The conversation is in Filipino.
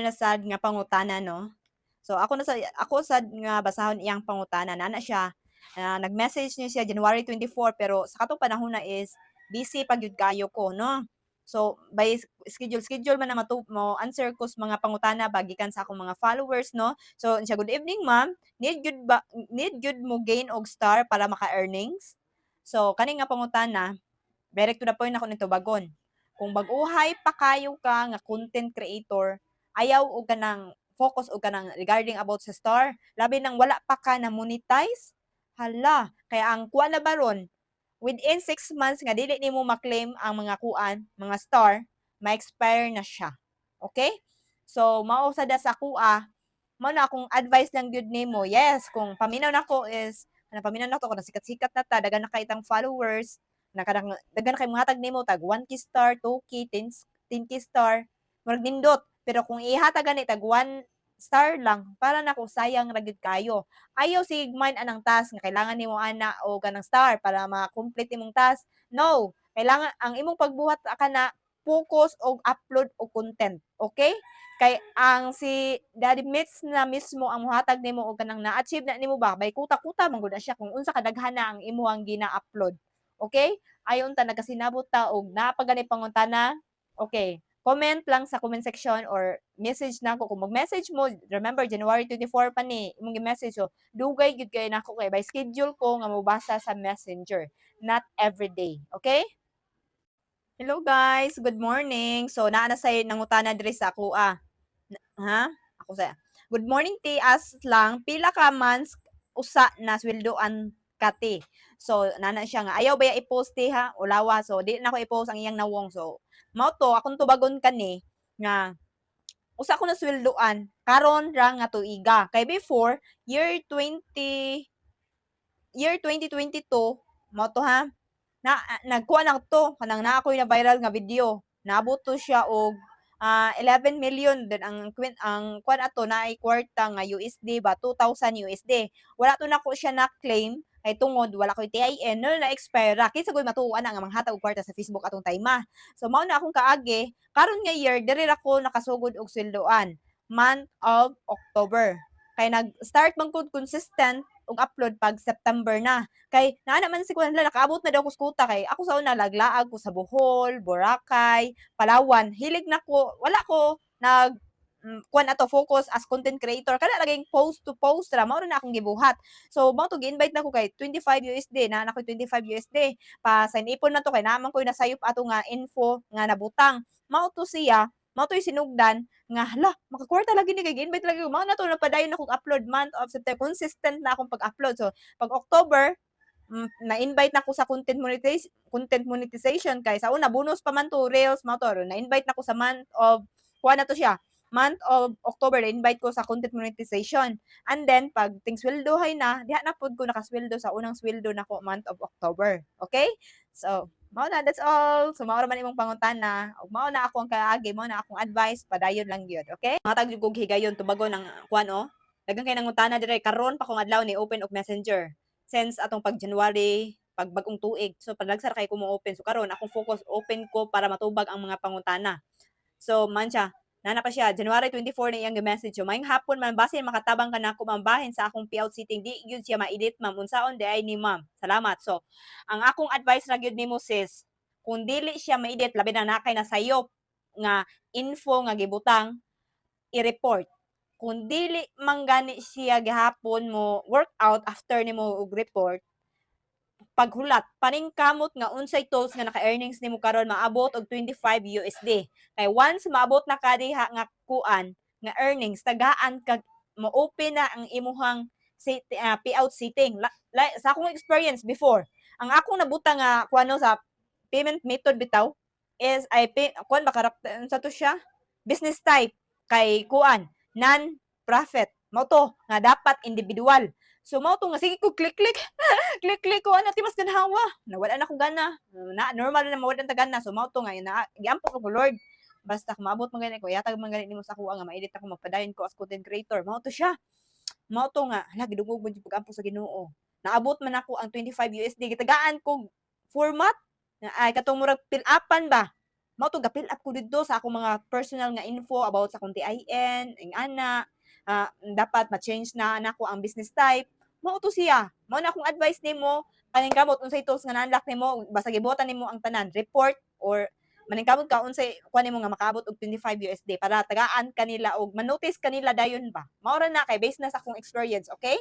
na sad nga pangutana no. So ako na sa ako sad nga basahon iyang pangutana nana siya ah, nag-message niya siya January 24 pero sa katong panahon na is busy pag yun kayo ko no. So by schedule schedule man na matu mo answer ko sa mga pangutana bagikan sa akong mga followers no. So siya good evening ma'am. Need jud ba need jud mo gain og star para maka earnings? So kani nga pangutana direct to the point ako nito bagon. Kung baguhay pa kayo ka nga content creator, ayaw og kanang focus og kanang regarding about sa star, labi nang wala pa ka na monetize, hala, kaya ang kuha na baron, within 6 months nga dili nimo maklaim ang mga kuan, mga star, ma-expire na siya. Okay? So, mao sa da sa kuha, mao na akong advice lang gyud nimo. Yes, kung paminaw nako is ana paminaw nako kung sikat-sikat na ta, dagan na kay itang followers, nakadang dagan kay mga tag nimo tag 1k star, 2k, 10 10k star, murag nindot. Pero kung ihatag gani tag 1 star lang, para na kung sayang ra gyud kayo. Ayaw sigman anang task nga kailangan nimo ana o ganang star para ma-complete imong task. No, kailangan ang imong pagbuhat ka na focus og upload og content. Okay? Kay ang si Daddy Mitch na mismo ang muhatag nimo og kanang na-achieve na nimo ba, bay kuta-kuta man gud siya kung unsa kadaghan na ang imuhang gina-upload. Okay? Ayon ta nagasinabot ta og napagani pangutana. Okay. Comment lang sa comment section or message na ako. Kung mag-message mo, remember, January 24 pa ni, imong gi-message so, dugay gyud kay nako kay by schedule ko nga mobasa sa messenger. Not every day. Okay? Hello guys, good morning. So, naa na say nangutana diri ako ah. Ha? Ako sa. Good morning ti as lang pila ka months usa na sweldoan kati. So, nana siya nga ayaw baya i-post ti ha ulawa. So, di na ako i-post ang iyang nawong. So, mao to akong tubagon kani nga usa ko na sweldoan karon ra nga tuiga. Kay before year 20 year 2022 mao to ha na nagkuha lang to kanang naa ko'y na viral nga video naabot to siya og ah, 11 million then ang kwin ang kuan ato na ay kwarta nga USD ba 2000 USD wala to nako siya na claim kay tungod wala ko'y TIN no na expire ra kinsa gud matuwa na nga manghatag og kwarta sa Facebook atong time so mao na akong kaagi. Karon nga year diri ra ko nakasugod og sweldoan month of October. Kay nag-start man gud consistent og upload pag September na. Kay naa naman si kuan nakaabot na daw ko sa kuta. Kay ako sa una laglaag ko sa Bohol, Boracay, Palawan. Hilig na ko, wala ko nag kuan ato focus as content creator. Kana laging post to post ra mao na akong gibuhat. So mao to gi-invite na ko kay 25 USD na na ko 25 USD pa sign ipon na to kay naman ko nasayop ato nga info nga nabutang. Mao to siya mao to sinugdan nga hala makakwarta lagi ni kay gi-invite lagi mao na to napadayon akong upload month of September. Consistent na akong pag-upload. So pag October mm, na-invite na ko sa content monetization content monetization kay sa una bonus pa man to reels mao to. Na-invite na ko sa month of kuha na to siya month of October na-invite ko sa content monetization. And then pag ting sweldohay na diha na pud ko nakasweldo sa unang sweldo nako month of October. Okay? So mao na that's all. So mao man imong pangutana. Ug mao na ako ang kaagi mao na akong advice padayon lang gyud okay? Matag kog higayon tubago ng kuan oh. Daghang kay nangutana dire karon pa kong adlaw ni open og messenger. Since atong pag January pag bagong tuig. So padagsar kay ko mo open so karon akong focus open ko para matubag ang mga pangutana. So man siya nana pa siya January 24 na iyang message so mayong hapon man basin makatabang ka na ako mambahin sa akong payout sitting di gyud siya ma-edit ma'am. Unsaon di ay ni ma'am. Salamat. So ang akong advice ra gyud nimo sis kung dili siya ma-edit labi na nakay na sayop nga info nga gibutang i-report. Kung dili man gani siya gihapon mo workout after nimo og report paghulat paningkamot nga unsay tools nga naka-earnings nimo karon maabot og 25 USD kay once maabot na ka diha nga kuan nga earnings tagaan kag mo-open na ang imuhang sit, ah, payout sitting La, la- sa akong experience before ang akong nabutang nga kuano sa payment method bitaw is ay pay, kuan ba sa to siya? Business type. Kay kuan non-profit. Mo to nga dapat individual so mo to nga sige ko click click click click ko ano ti mas ganawa? Nawala na ko gana. Na normal na mawala ta gana. So mo to nga na giampo ko Lord basta kung maabot man gani ko yatag man gani nimo sa kuha nga ma-edit ako magpadayon ko as content creator. Mo to siya. Mo to nga hala gidugog jud pag-ampo sa Ginoo. Naabot man ako ang 25 USD gitagaan ko format. Ay katong murag fill upan ba? Mao to ga-fill up ko didto sa akong mga personal nga info about sa akong TIN, ing ana, ah, dapat ma-change na nako ang business type, mao to siya. Mao na akong advice nimo, paningkamot unsay tools nga na-unlock nimo, basta gibuhatan nimo ang tanan, report or maningkamot ka unsay kuan nimo nga makaabot og $25 para tagaan kanila og ma-notice kanila dayon ba. Mao ra na kay based na sa akong experience, okay?